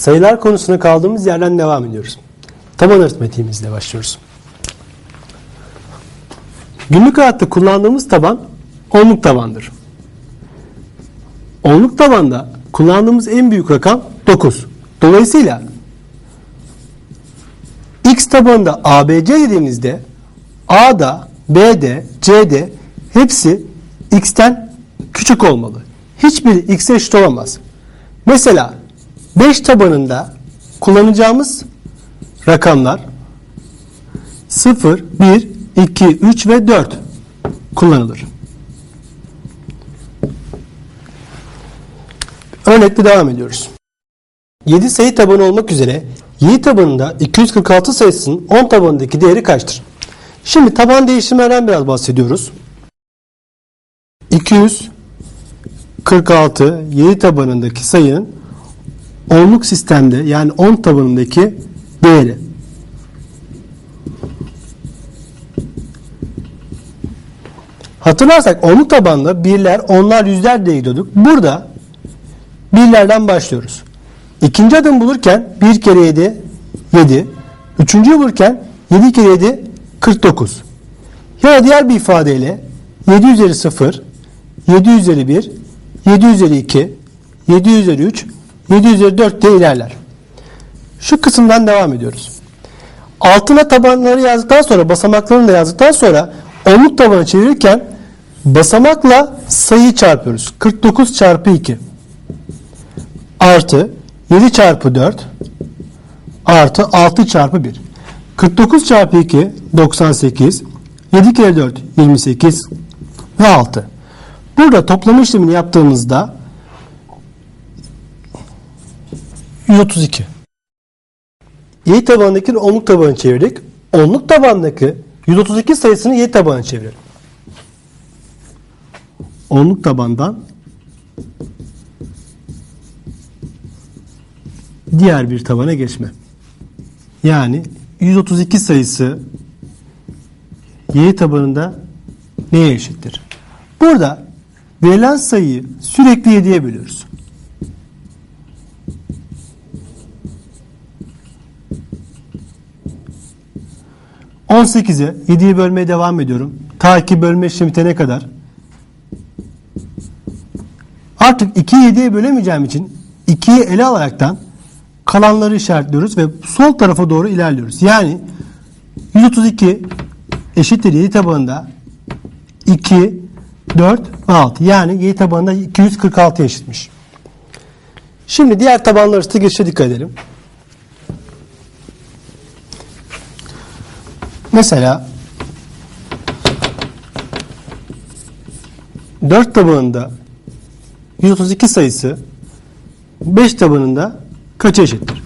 Sayılar konusuna kaldığımız yerden devam ediyoruz. Taban aritmetiğimizle başlıyoruz. Günlük hayatta kullandığımız taban onluk tabandır. Onluk tabanda kullandığımız en büyük rakam 9. Dolayısıyla x tabanında ABC dediğimizde A'da, B'de, C'de hepsi x'ten küçük olmalı. Hiçbiri x'e eşit olamaz. Mesela 5 tabanında kullanacağımız rakamlar 0, 1, 2, 3 ve 4 kullanılır. Örnekle devam ediyoruz. 7 sayı tabanı olmak üzere 7 tabanında 246 sayısının 10 tabanındaki değeri kaçtır? Şimdi taban değişiminden biraz bahsediyoruz. 246 7 tabanındaki sayının onluk sistemde yani 10 tabanındaki değeri. Hatırlarsak onluk tabanda birler, onlar, yüzler diye gidiyorduk. Burada birlerden başlıyoruz. İkinci adım bulurken 1 kere 7 7. Üçüncüyü bulurken 7 kere 7 49. Ya da diğer bir ifadeyle 7 üzeri 0, 7 üzeri 1, 7 üzeri 2, 7 üzeri 3, 7 üzeri 4 diye ilerler. Şu kısımdan devam ediyoruz. Altına tabanları yazdıktan sonra basamaklarını da yazdıktan sonra onluk tabanı çevirirken basamakla sayıyı çarpıyoruz. 49 çarpı 2 artı 7 çarpı 4 artı 6 çarpı 1. 49 çarpı 2 98 7 kere 4 28 ve 6. Burada toplama işlemini yaptığımızda 132. Y tabanındaki onluk tabanı çevirdik. Onluk tabandaki 132 sayısını Y tabanına çevirelim. Onluk tabandan diğer bir tabana geçme. Yani 132 sayısı y tabanında neye eşittir? Burada verilen sayıyı sürekli 7'ye bölüyoruz. ...18'e 7'yi bölmeye devam ediyorum. Ta ki bölme işlemi bitene kadar. Artık 2'yi 7'ye bölemeyeceğim için 2'yi ele alaraktan kalanları işaretliyoruz ve sol tarafa doğru ilerliyoruz. Yani 132 eşittir 7 tabanında 2, 4 ve 6. Yani 7 tabanında 246 eşitmiş. Şimdi diğer tabanlar arasında geçişe dikkat edelim. Mesela 4 tabanında 132 sayısı 5 tabanında kaça eşittir?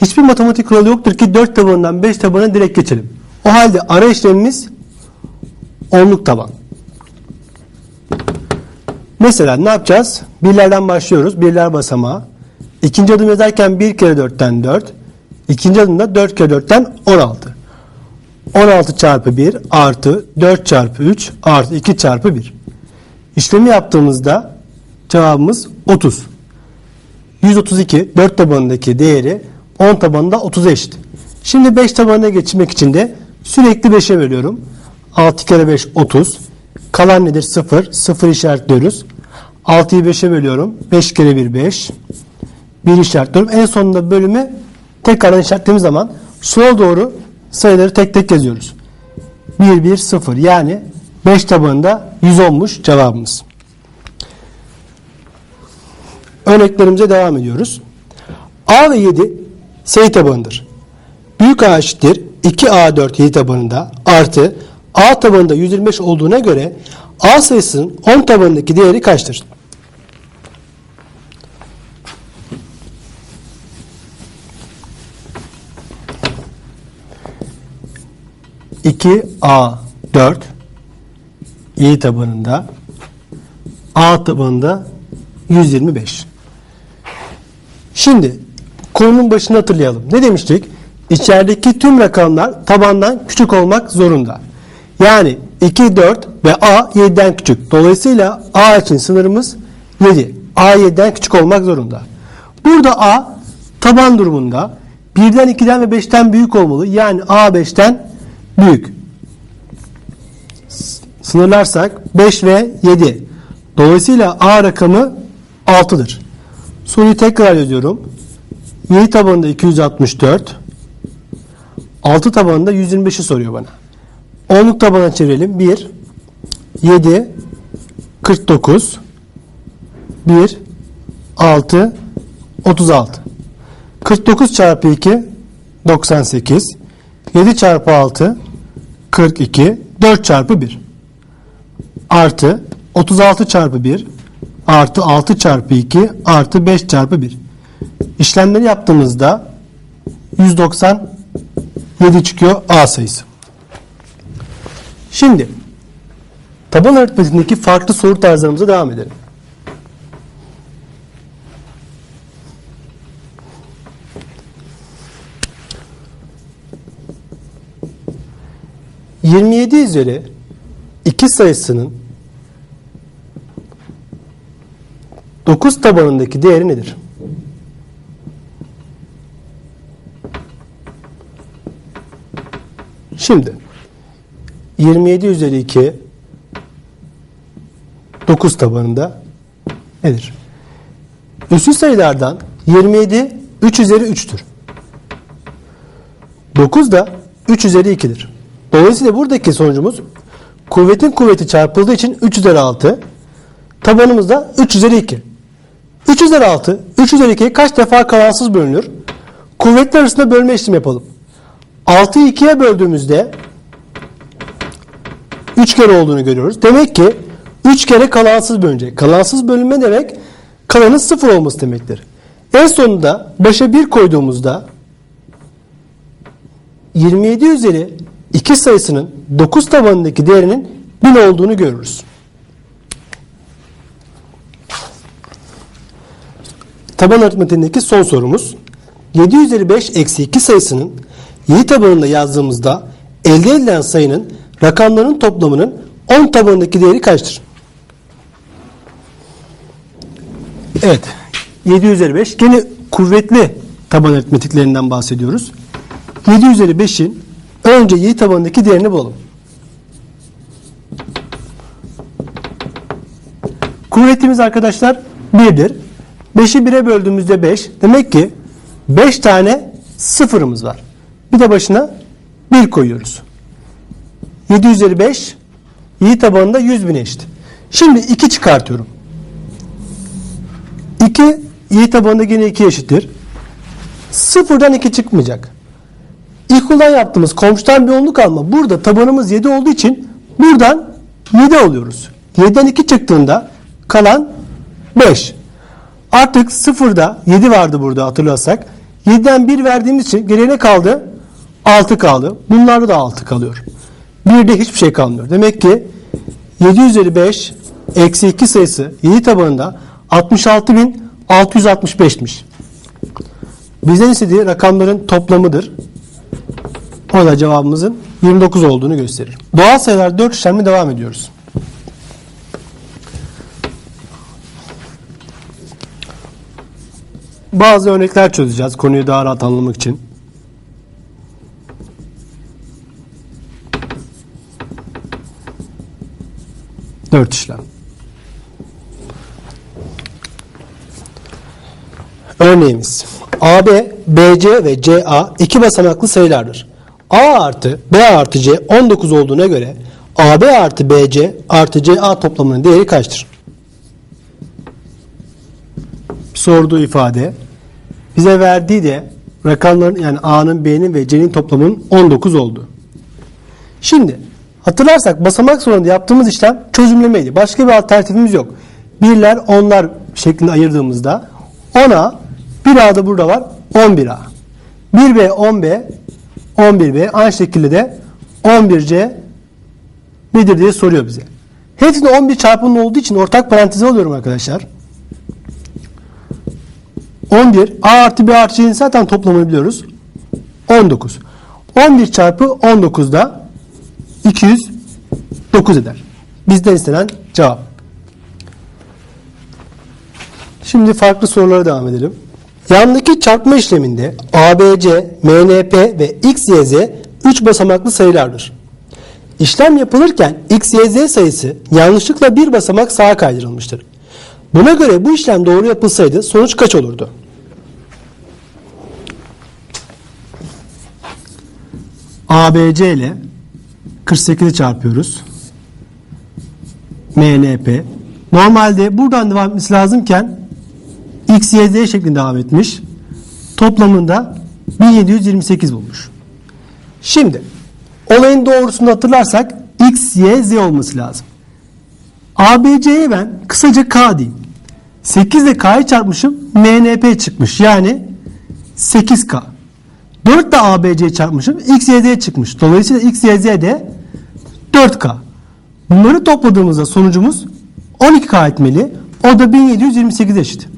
Hiçbir matematik kuralı yoktur ki 4 tabanından 5 tabana direkt geçelim. O halde ara işlemimiz onluk taban. Mesela ne yapacağız? Birlerden başlıyoruz. Birler basamağı. İkinci adım yazarken 1 kere 4'ten 4. İkinci adımda 4 kere 4'ten 16. 16 çarpı 1 artı 4 çarpı 3 artı 2 çarpı 1. İşlemi yaptığımızda cevabımız 30. 132 4 tabanındaki değeri 10 tabanında 30'a eşit. Şimdi 5 tabanına geçmek için de sürekli 5'e bölüyorum. 6 kere 5 30. Kalan nedir? 0. 0 işaretliyoruz. 6'yı 5'e bölüyorum. 5 kere 1 5. 1 işaretliyorum. En sonunda bölümü tekrardan işaretlediğimiz zaman sola doğru sayıları tek tek yazıyoruz. 1 1 0 yani 5 tabanında 100 olmuş cevabımız. Örneklerimize devam ediyoruz. A ve 7 sayı tabanıdır. Büyük A eşittir 2A4 7 tabanında artı A tabanında 125 olduğuna göre A sayısının 10 tabanındaki değeri kaçtır? İki A 4 7 tabanında A tabanında 125. Şimdi konunun başını hatırlayalım. Ne demiştik? İçerideki tüm rakamlar tabandan küçük olmak zorunda. Yani 2, 4 ve A 7'den küçük. Dolayısıyla A için sınırımız 7. A 7'den küçük olmak zorunda. Burada A taban durumunda 1'den 2'den ve 5'ten büyük olmalı. Yani A 5'ten büyük. Sınırlarsak 5 ve 7. Dolayısıyla A rakamı 6'dır. Soruyu tekrar yazıyorum. 7 tabanında 264. 6 tabanında 125'i soruyor bana. 10'luk tabana çevirelim. 1, 7, 49, 1, 6, 36. 49 çarpı 2, 98. 7 çarpı 6, 42. 4 çarpı 1. Artı 36 çarpı 1 artı 6 çarpı 2 artı 5 çarpı 1. İşlemleri yaptığımızda 197 çıkıyor A sayısı. Şimdi taban aritmetiğindeki farklı soru tarzlarımıza devam edelim. ...27 üzeri 2 sayısının 9 tabanındaki değeri nedir? Şimdi 27 üzeri 2 9 tabanında nedir? Üssü sayılardan 27 3 üzeri 3'tür. 9 da 3 üzeri 2'dir. Dolayısıyla buradaki sonucumuz kuvvetin kuvveti çarpıldığı için 3 üzeri 6 tabanımız da 3 üzeri 2. 3 üzeri 6 3 üzeri 2'ye kaç defa kalansız bölünür? Kuvvetler arasında bölme işlemi yapalım. 6'yı 2'ye böldüğümüzde 3 kere olduğunu görüyoruz. Demek ki 3 kere kalansız bölünecek. Kalansız bölünme demek kalanın 0 olması demektir. En sonunda başa 1 koyduğumuzda 27 üzeri 2 sayısının 9 tabanındaki değerinin 1000 olduğunu görürüz. Taban aritmetiğindeki son sorumuz. 7 üzeri 5 eksi 2 sayısının 7 tabanında yazdığımızda elde edilen sayının rakamların toplamının 10 tabanındaki değeri kaçtır? Evet. 7 üzeri 5. Gene kuvvetli taban aritmetiklerinden bahsediyoruz. 7 üzeri 5'in önce 7 tabanındaki değerini bulalım. Kuvvetimiz arkadaşlar 1'dir. 5'i 1'e böldüğümüzde 5. Demek ki 5 tane sıfırımız var. Bir de başına 1 koyuyoruz. 7 üzeri 5 7 tabanında 100 bin eşit. Şimdi 2 çıkartıyorum. 2 7 tabanında yine 2 eşittir. Sıfırdan 2 çıkmayacak. İlkokuldan yaptığımız komşudan bir onluk alma. Burada tabanımız 7 olduğu için buradan 7 alıyoruz. 7'den 2 çıktığında kalan 5. Artık sıfırda 7 vardı burada hatırlarsak. 7'den 1 verdiğimiz için geriye ne kaldı? 6 kaldı. Bunlarda da 6 kalıyor. 1'de hiçbir şey kalmıyor. Demek ki 7 üzeri 5 eksi 2 sayısı 7 tabanında 66.665'miş. Bizden istediği rakamların toplamıdır. O da cevabımızın 29 olduğunu gösterir. Doğal sayılar 4 işlemle devam ediyoruz. Bazı örnekler çözeceğiz konuyu daha rahat anlamak için. Dört işlem. Örneğimiz AB, BC ve CA iki basamaklı sayılardır. A artı B artı C 19 olduğuna göre AB artı BC artı CA toplamının değeri kaçtır? Sorduğu ifade bize verdiği de rakamların yani A'nın, B'nin ve C'nin toplamının 19 oldu. Şimdi hatırlarsak basamak sonunda yaptığımız işlem çözümlemeydi. Başka bir alternatifimiz yok. Birler, onlar şeklinde ayırdığımızda 10A, 1A da burada var 11A. 1B, 10B, 11B aynı şekilde de 11C nedir diye soruyor bize. Hepsinde 11 çarpımlı olduğu için ortak paranteze alıyorum arkadaşlar. 11 A artı B artı C'nin zaten toplamını biliyoruz. 19. 11 çarpı 19 da 209 eder. Bizden istenen cevap. Şimdi farklı sorulara devam edelim. Yandaki çarpma işleminde ABC, MNP ve XYZ 3 basamaklı sayılardır. İşlem yapılırken XYZ sayısı yanlışlıkla bir basamak sağa kaydırılmıştır. Buna göre bu işlem doğru yapılsaydı sonuç kaç olurdu? ABC ile 48'i çarpıyoruz. MNP. Normalde buradan devam etmesi lazımken X, Y, Z şeklinde devam etmiş. Toplamında 1728 bulmuş. Şimdi olayın doğrusunu hatırlarsak X, Y, Z olması lazım. ABC'ye ben kısaca K diyeyim. 8 ile K'yı çarpmışım MNP çıkmış. Yani 8K. 4 de ABC'yi çarpmışım. X, Y, Z çıkmış. Dolayısıyla X, Y, Z de 4K. Bunları topladığımızda sonucumuz 12K etmeli. O da 1728 eşit.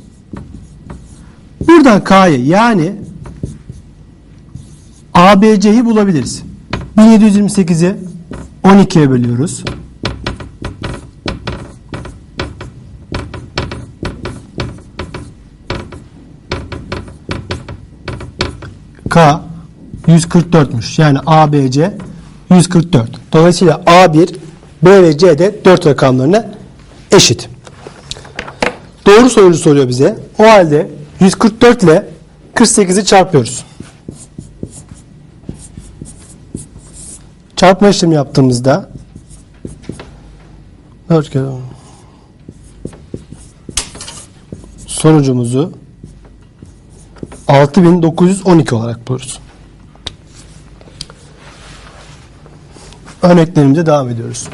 Buradan K'yı yani ABC'yi bulabiliriz. 1728'i 12'ye bölüyoruz. K 144'müş. Yani ABC 144. Dolayısıyla A1, B ve C de 4 rakamlarına eşit. Doğru sorucu soruyor bize. O halde 144 ile 48'i çarpıyoruz. Çarpma işlemi yaptığımızda 4 kere on. sonucumuzu 6912 olarak buluruz. Örneklerimize devam ediyoruz.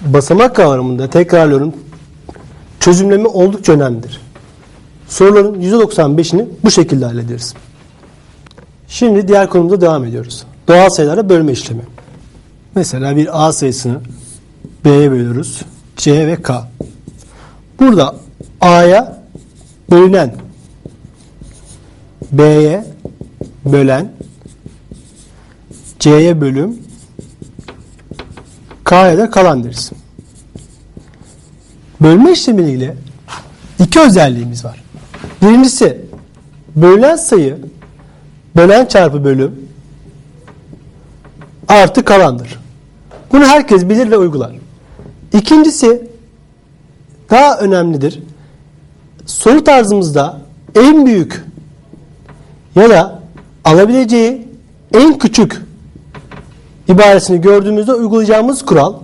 Basamak kavramında tekrarlıyorum çözümleme oldukça önemlidir. Soruların %95'ini bu şekilde hallederiz. Şimdi diğer konumuza devam ediyoruz. Doğal sayılara bölme işlemi. Mesela bir A sayısını B'ye bölüyoruz. C ve K. Burada A'ya bölünen B'ye bölen C'ye bölüm K'ya da kalan deriz. Bölme işlemiyle iki özelliğimiz var. Birincisi bölünen sayı bölen çarpı bölüm artı kalandır. Bunu herkes bilir ve uygular. İkincisi daha önemlidir. Soru tarzımızda en büyük ya da alabileceği en küçük ibaresini gördüğümüzde uygulayacağımız kural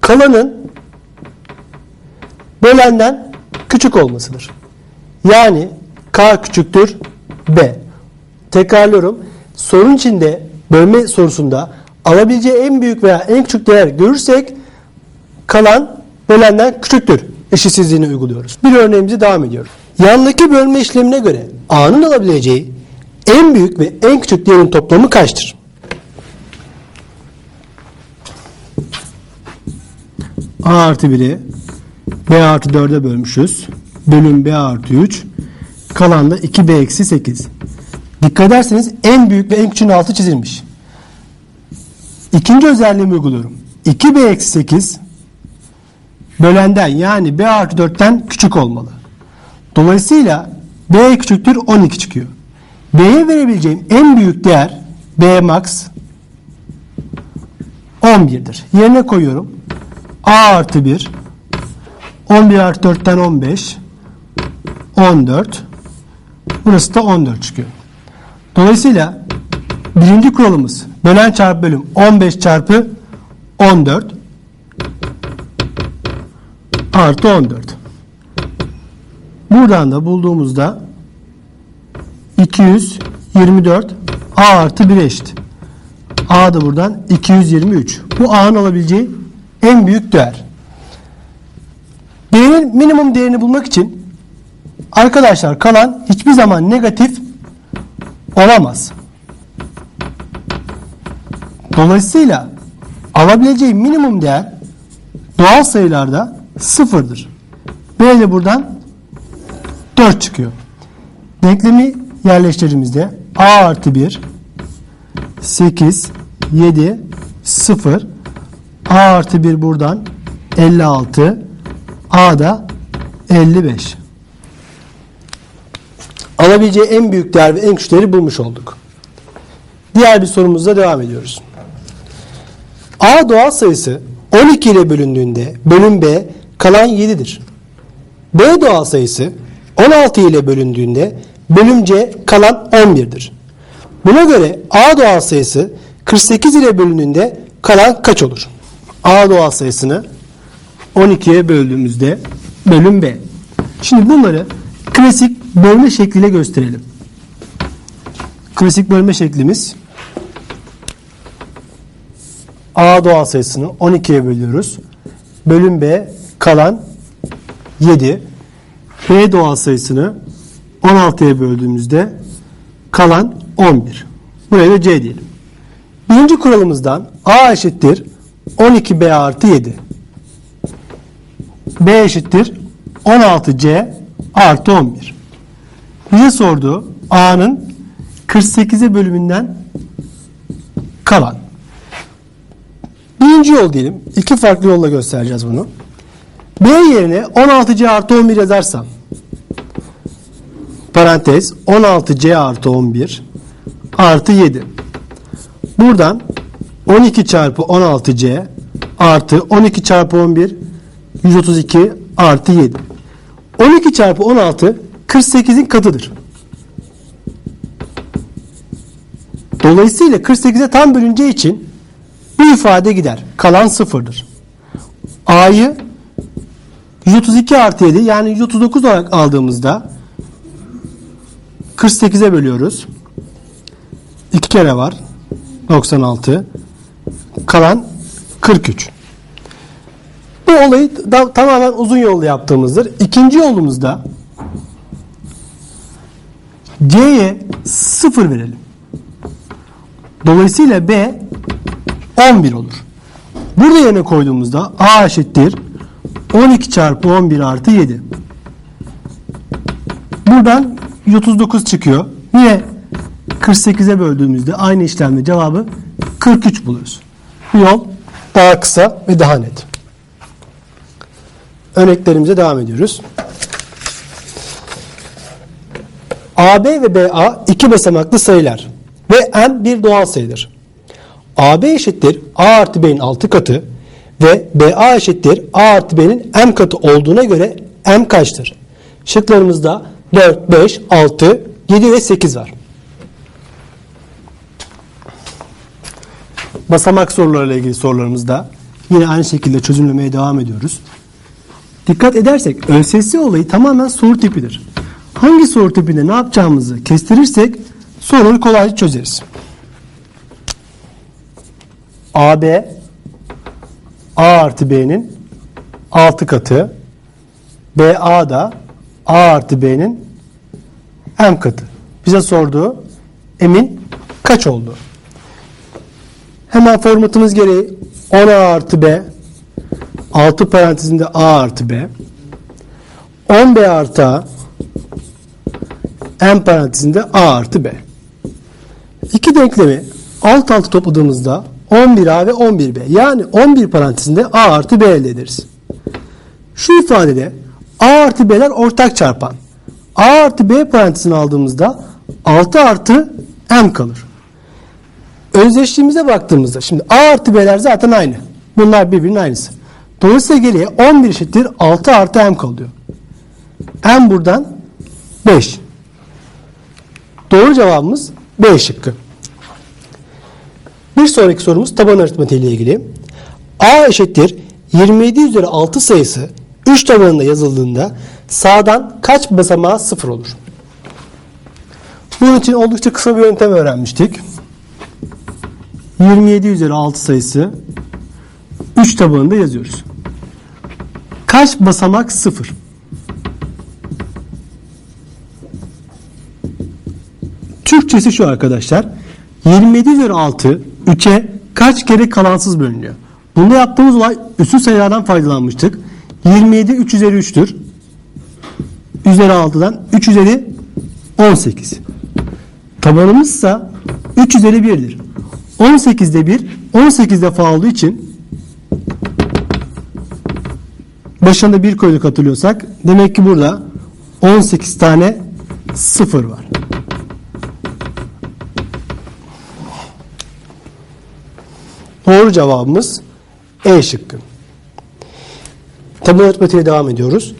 kalanın bölenden küçük olmasıdır. Yani k küçüktür b. Tekrarlıyorum. Sorun içinde bölme sorusunda alabileceği en büyük veya en küçük değer görürsek kalan bölenden küçüktür eşitsizliğini uyguluyoruz. Bir örneğimize devam ediyoruz. Yandaki bölme işlemine göre A'nın alabileceği en büyük ve en küçük değerin toplamı kaçtır? A artı 1'i B artı 4'e bölmüşüz. Bölüm B artı 3. Kalan da 2B eksi 8. Dikkat ederseniz en büyük ve en küçüğün altı çizilmiş. İkinci özelliğimi uyguluyorum. 2B eksi 8 bölenden yani B artı 4'ten küçük olmalı. Dolayısıyla B küçüktür 12 çıkıyor. B'ye verebileceğim en büyük değer B max 11'dir. Yerine koyuyorum. A artı 1 11 artı 4'ten 15 14 Burası da 14 çıkıyor. Dolayısıyla birinci kuralımız bölen çarpı bölüm 15 çarpı 14 artı 14. Buradan da bulduğumuzda 224 A artı 1 eşit. A da buradan 223. Bu A'nın alabileceği en büyük değer. B'nin minimum değerini bulmak için arkadaşlar kalan hiçbir zaman negatif olamaz. Dolayısıyla alabileceği minimum değer doğal sayılarda sıfırdır. B de buradan 4 çıkıyor. Denklemi yerleştirdiğimizde A artı 1 8 7 0 A artı 1 buradan 56 A da 55. alabileceği en büyük değer ve en küçük değeri bulmuş olduk. Diğer bir sorumuzla devam ediyoruz. A doğal sayısı 12 ile bölündüğünde bölüm B kalan 7'dir. B doğal sayısı 16 ile bölündüğünde bölüm C kalan 11'dir. Buna göre A doğal sayısı 48 ile bölündüğünde kalan kaç olur? A doğal sayısını 12'ye böldüğümüzde bölüm B. Şimdi bunları klasik bölme şekliyle gösterelim. Klasik bölme şeklimiz A doğal sayısını 12'ye bölüyoruz. Bölüm B kalan 7. B doğal sayısını 16'ya böldüğümüzde kalan 11. Buraya da C diyelim. Birinci kuralımızdan A eşittir 12B artı 7. B eşittir 16C artı 11. Bize sordu A'nın 48'e bölümünden kalan. Birinci yol diyelim. İki farklı yolla göstereceğiz bunu. B yerine 16C artı 11 yazarsam parantez 16C artı 11 artı 7. Buradan 12 çarpı 16C artı 12 çarpı 11 132 artı 7. 12 çarpı 16 48'in katıdır. Dolayısıyla 48'e tam bölüneceği için bu ifade gider. Kalan sıfırdır. A'yı 132 artı 7 yani 139 olarak aldığımızda 48'e bölüyoruz. 2 kere var. 96. Kalan 43. Bu olayı da, tamamen uzun yollu yaptığımızdır. İkinci yolumuzda C'ye 0 verelim. Dolayısıyla B 11 olur. Burada yerine koyduğumuzda A eşittir 12 çarpı 11 artı 7. Buradan 139 çıkıyor. Yine 48'e böldüğümüzde aynı işlemle cevabı 43 buluyoruz. Bu yol daha kısa ve daha net. Örneklerimize devam ediyoruz. AB ve BA iki basamaklı sayılar ve n bir doğal sayıdır. AB eşittir A artı B'nin 6 katı ve BA eşittir A artı B'nin m katı olduğuna göre m kaçtır? Şıklarımızda 4, 5, 6, 7 ve 8 var. Basamak sorularıyla ilgili sorularımızda yine aynı şekilde çözümlemeye devam ediyoruz. Dikkat edersek ÖSS olayı tamamen soru tipidir. Hangi soru tipinde ne yapacağımızı kestirirsek soruları kolayca çözeriz. AB A artı B'nin 6 katı BA da A artı B'nin M katı. Bize sorduğu M'in kaç oldu? Hemen formatımız gereği 10A artı B 6 parantezinde A artı B 10B artı A M parantezinde A artı B. İki denklemi alt alta topladığımızda 11A ve 11B yani 11 parantezinde A artı B elde ederiz. Şu ifadede A artı B'ler ortak çarpan. A artı B parantezini aldığımızda 6 artı M kalır. Özdeşliğimize baktığımızda şimdi A artı B'ler zaten aynı. Bunlar birbirinin aynısı. Dolayısıyla geriye 11 eşittir 6 artı M kalıyor. M buradan 5. Doğru cevabımız B şıkkı. Bir sonraki sorumuz taban aritmatiği ile ilgili. A eşittir 27 üzeri 6 sayısı 3 tabanında yazıldığında sağdan kaç basamağı 0 olur? Bunun için oldukça kısa bir yöntem öğrenmiştik. 27 üzeri 6 sayısı 3 tabanında yazıyoruz. Kaç basamak 0? Türkçesi şu arkadaşlar. 27 üzeri 6 3'e kaç kere kalansız bölünüyor? Bunda yaptığımız olay üstü sayılardan faydalanmıştık. 27 3 üzeri 3'tür. Üzeri 6'dan 3 üzeri 18. Tabanımızsa 3 üzeri 1'dir. 18'de 1 18 defa olduğu için başında 1 koyduk hatırlıyorsak demek ki burada 18 tane 0 var. Doğru cevabımız E şıkkı. Taban matematiğe devam ediyoruz.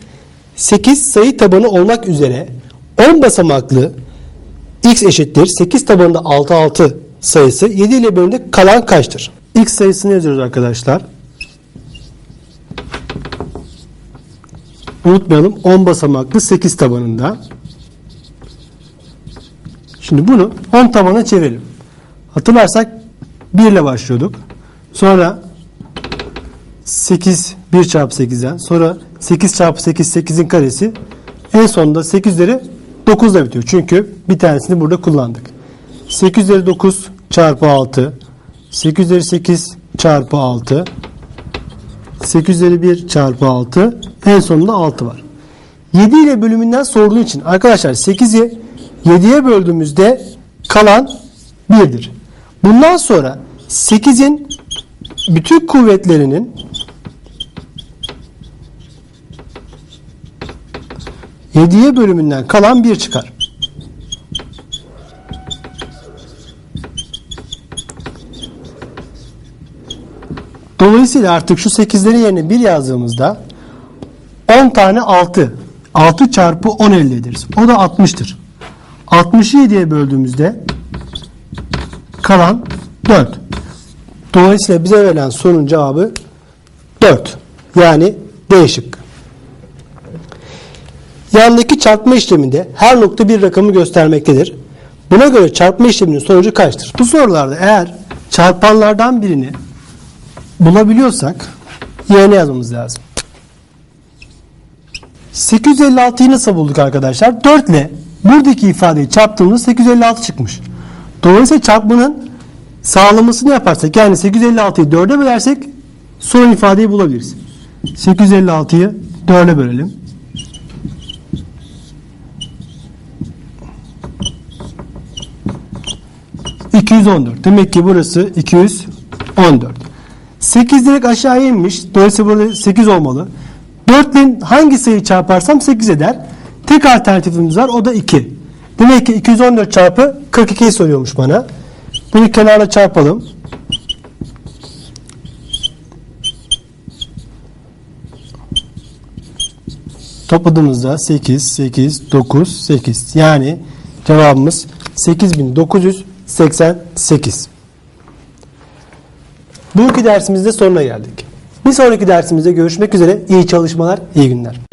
8 sayı tabanı olmak üzere 10 basamaklı x eşittir 8 tabanında 6 6 sayısı 7 ile bölümde kalan kaçtır? X sayısını yazıyoruz arkadaşlar. Unutmayalım 10 basamaklı 8 tabanında. Şimdi bunu 10 tabana çevirelim. Hatırlarsak 1 ile başlıyorduk. Sonra 8 1 çarpı 8'den sonra 8 çarpı 8 8'in karesi en sonunda 8'leri 9 ile bitiyor. Çünkü bir tanesini burada kullandık. 8 üzeri 9 çarpı 6 8 üzeri 8 çarpı 6 8 üzeri 1 çarpı 6 en sonunda 6 var. 7 ile bölümünden sorduğu için arkadaşlar 8'i 7'ye böldüğümüzde kalan 1'dir. Bundan sonra 8'in bütün kuvvetlerinin 7'ye bölümünden kalan 1 çıkar. Dolayısıyla artık şu 8'lerin yerine 1 yazdığımızda 10 tane 6. 6 çarpı 10 elde ederiz. O da 60'tır. 60'ı 7'ye böldüğümüzde kalan 4. Dolayısıyla bize verilen sorunun cevabı 4. Yani D şıkkı. Yandaki çarpma işleminde her nokta bir rakamı göstermektedir. Buna göre çarpma işleminin sonucu kaçtır? Bu sorularda eğer çarpanlardan birini bulabiliyorsak yerine yazmamız lazım. 856'yı nasıl bulduk arkadaşlar? 4 ile buradaki ifadeyi çarptığımızda 856 çıkmış. Dolayısıyla çarpmanın sağlamasını yaparsak yani 856'yı 4'e bölersek son ifadeyi bulabiliriz. 856'yı 4'e bölelim. ...214. Demek ki burası 214. 8 direkt aşağıya inmiş. Dolayısıyla burada 8 olmalı. 4 ile hangi sayıyı çarparsam 8 eder. Tek alternatifimiz var. O da 2. Demek ki 214 çarpı 42'yi soruyormuş bana. Bunu kenara çarpalım. Topladığımızda 8, 8, 9, 8. Yani cevabımız 8988. Bu iki dersimizde sonuna geldik. Bir sonraki dersimizde görüşmek üzere. İyi çalışmalar, iyi günler.